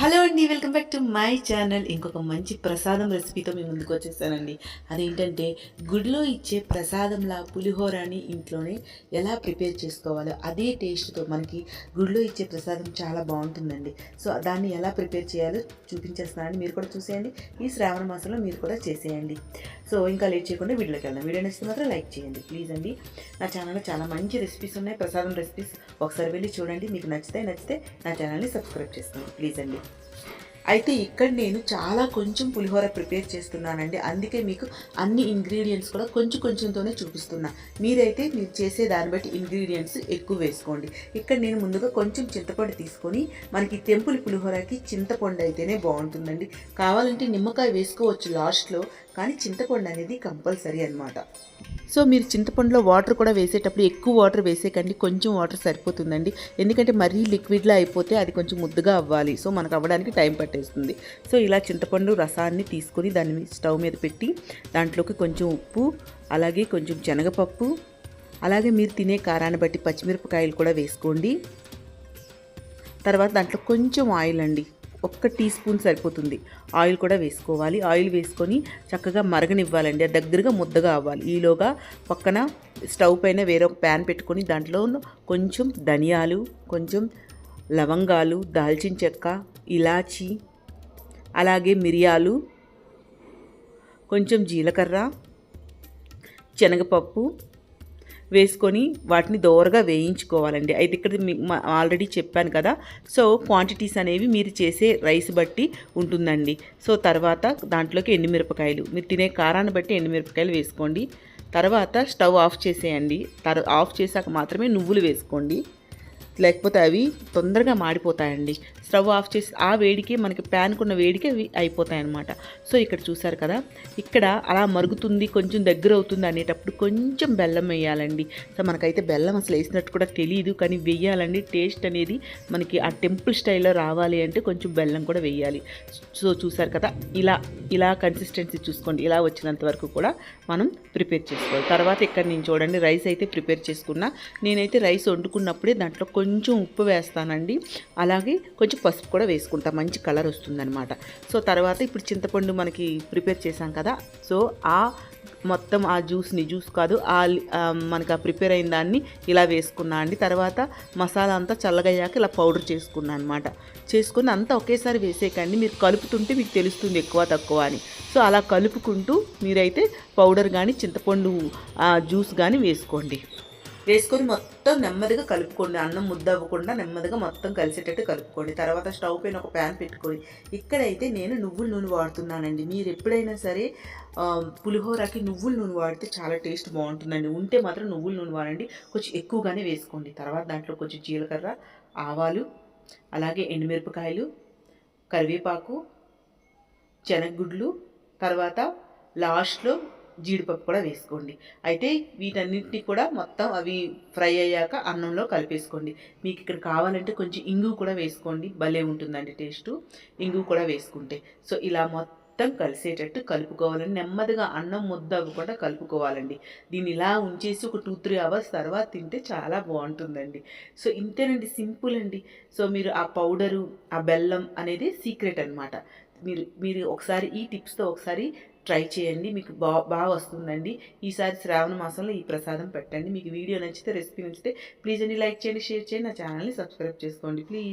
Hello అండి welcome back to my channel. ఇంకొక మంచి ప్రసాదం రెసిపీతో మేము ముందుకు వచ్చేసానండి. అదేంటంటే గుడిలో ఇచ్చే ప్రసాదంలా పులిహోరాని ఇంట్లోనే ఎలా ప్రిపేర్ చేసుకోవాలో అదే టేస్ట్తో మనకి గుడిలో ఇచ్చే ప్రసాదం చాలా బాగుంటుందండి. సో దాన్ని ఎలా ప్రిపేర్ చేయాలో చూపించేస్తానండి మీరు కూడా చూసేయండి. ఈ శ్రావణ మాసంలో మీరు కూడా చేసేయండి. సో ఇంకా లేట్ చేయకుండా వీడియోకి వెళ్దాం. వీడియో నచ్చితే మాత్రం లైక్ చేయండి. ప్లీజ్ అండి. నా ఛానల్లో చాలా మంచి రెసిపీస్ ఉన్నాయి. ప్రసాదం రెసిపీస్ ఒకసారి వెళ్ళి చూడండి. మీకు నచ్చితే నచ్చితే నా ఛానల్ని సబ్స్క్రైబ్ చేసుకోండి. ప్లీజ్ అండి. అయితే ఇక్కడ నేను చాలా కొంచెం పులిహోర ప్రిపేర్ చేస్తున్నానండి. అందుకే మీకు అన్ని ఇంగ్రీడియంట్స్ కూడా కొంచెం కొంచెంతోనే చూపిస్తున్నా. మీరైతే మీరు చేసే దాన్ని బట్టి ఇంగ్రీడియంట్స్ ఎక్కువ వేసుకోండి. ఇక్కడ నేను ముందుగా కొంచెం చింతపండు తీసుకొని మనకి టెంపుల్ పులిహోరకి చింతపండు అయితేనే బాగుంటుందండి. కావాలంటే నిమ్మకాయ వేసుకోవచ్చు లాస్ట్లో కానీ చింతపండు అనేది కంపల్సరీ అనమాట సో మీరు చింతపండులో వాటర్ కూడా వేసేటప్పుడు ఎక్కువ వాటర్ వేసేకండి. కొంచెం వాటర్ సరిపోతుందండి. ఎందుకంటే మరీ లిక్విడ్లా అయిపోతే అది కొంచెం ముద్దుగా అవ్వాలి. సో మనకు అవ్వడానికి టైం పట్టేస్తుంది. సో ఇలా చింతపండు రసాన్ని తీసుకొని దాన్ని స్టవ్ మీద పెట్టి దాంట్లోకి కొంచెం ఉప్పు అలాగే కొంచెం శనగపప్పు అలాగే మీరు తినే కారాన్ని బట్టి పచ్చిమిరపకాయలు కూడా వేసుకోండి. తర్వాత దాంట్లో కొంచెం ఆయిల్ అండి. ఒక్క టీ స్పూన్ సరిపోతుంది. ఆయిల్ కూడా వేసుకోవాలి. ఆయిల్ వేసుకొని చక్కగా మరగనివ్వాలండి. అది దగ్గరగా ముద్దగా అవ్వాలి. ఈలోగా పక్కన స్టవ్ పైన వేరొక ప్యాన్ పెట్టుకొని దాంట్లో కొంచెం ధనియాలు కొంచెం లవంగాలు దాల్చిన చెక్క ఇలాచి అలాగే మిరియాలు కొంచెం జీలకర్ర శనగపప్పు వేసుకొని వాటిని దోరగా వేయించుకోవాలండి. అయితే ఇక్కడ ఆల్రెడీ చెప్పాను కదా. సో క్వాంటిటీస్ అనేవి మీరు చేసే రైస్ బట్టి ఉంటుందండి. సో తర్వాత దాంట్లోకి ఎండుమిరపకాయలు. మీరు తినే కారాన్ని బట్టి ఎండుమిరపకాయలు వేసుకోండి. తర్వాత స్టవ్ ఆఫ్ చేసేయండి. తర్ ఆఫ్ చేశాక మాత్రమే నువ్వులు వేసుకోండి. లేకపోతే అవి తొందరగా మాడిపోతాయండి. స్టవ్ ఆఫ్ చేసి ఆ వేడికి మనకి ప్యాన్కున్న వేడికి అవి అయిపోతాయి అనమాట సో ఇక్కడ చూసారు కదా? ఇక్కడ అలా మరుగుతుంది కొంచెం దగ్గర అవుతుంది అనేటప్పుడు కొంచెం బెల్లం వేయాలండి. సో మనకైతే బెల్లం అసలు వేసినట్టు కూడా తెలియదు కానీ వెయ్యాలండి టేస్ట్ అనేది మనకి ఆ టెంపుల్ స్టైల్లో రావాలి అంటే కొంచెం బెల్లం కూడా వేయాలి. సో చూసారు కదా? ఇలా ఇలా కన్సిస్టెన్సీ చూసుకోండి. ఇలా వచ్చినంత వరకు కూడా మనం ప్రిపేర్ చేసుకోవాలి. తర్వాత ఇక్కడ నేను చూడండి రైస్ అయితే ప్రిపేర్ చేసుకున్నా. నేనైతే రైస్ వండుకున్నప్పుడే దాంట్లో కొంచెం కొంచెం ఉప్పు వేస్తానండి. అలాగే కొంచెం పసుపు కూడా వేసుకుంటా. మంచి కలర్ వస్తుందన్నమాట. సో తర్వాత ఇప్పుడు చింతపండు మనకి ప్రిపేర్ చేసాం కదా. సో ఆ మొత్తం ఆ జ్యూస్ని జ్యూస్ కాదు ఆ మనకు ఆ ప్రిపేర్ అయిన దాన్ని ఇలా వేసుకున్నా అండి. తర్వాత మసాలా అంతా చల్లగయ్యాక ఇలా పౌడర్ చేసుకున్నా అనమాట చేసుకుని అంతా ఒకేసారి వేసేకండి మీరు కలుపుతుంటే మీకు తెలుస్తుంది ఎక్కువ తక్కువ అని. సో అలా కలుపుకుంటూ మీరైతే పౌడర్ కానీ చింతపండు జ్యూస్ కానీ వేసుకోండి. వేసుకొని మొత్తం నెమ్మదిగా కలుపుకోండి. అన్నం ముద్ద అవ్వకుండా నెమ్మదిగా మొత్తం కలిసేటట్టు కలుపుకోండి. తర్వాత స్టవ్ పైన ఒక ప్యాన్ పెట్టుకోండి ఇక్కడైతే నేను నువ్వుల నూనె వాడుతున్నానండి. మీరు ఎప్పుడైనా సరే పులిహోరకి నువ్వుల నూనె వాడితే చాలా టేస్ట్ బాగుంటుందండి. ఉంటే మాత్రం నువ్వుల నూనె వాడండి. కొంచెం ఎక్కువగానే వేసుకోండి. తర్వాత దాంట్లో కొంచెం జీలకర్ర ఆవాలు అలాగే ఎండుమిరపకాయలు కరివేపాకు శనగగుడ్లు తర్వాత లాస్ట్లో జీడిపప్పు కూడా వేసుకోండి. అయితే వీటన్నిటిని కూడా మొత్తం అవి ఫ్రై అయ్యాక అన్నంలో కలిపేసుకోండి. మీకు ఇక్కడ కావాలంటే కొంచెం ఇంగు కూడా వేసుకోండి. భలే ఉంటుందండి టేస్ట్. ఇంగు కూడా వేసుకుంటే. సో ఇలా మొత్తం కలిసేటట్టు కలుపుకోవాలండి. నెమ్మదిగా అన్నం ముద్ద అవ్వకుండా కలుపుకోవాలండి. దీన్ని ఇలా ఉంచేసి ఒక టూ త్రీ అవర్స్ తర్వాత తింటే చాలా బాగుంటుందండి. సో ఇంతేనండి సింపుల్ అండి. సో మీరు ఆ పౌడరు ఆ బెల్లం అనేది సీక్రెట్ అన్నమాట. మీరు మీరు ఒకసారి ఈ టిప్స్తో ఒకసారి ట్రై చేయండి. మీకు బా బాగా వస్తుందండి. ఈసారి శ్రావణ మాసంలో ఈ ప్రసాదం పెట్టండి. మీకు వీడియో నచ్చితే రెసిపీ నచ్చితే ప్లీజ్ అండి లైక్ చేయండి షేర్ చేయండి. నా ఛానల్ని సబ్స్క్రైబ్ చేసుకోండి. ప్లీజ్.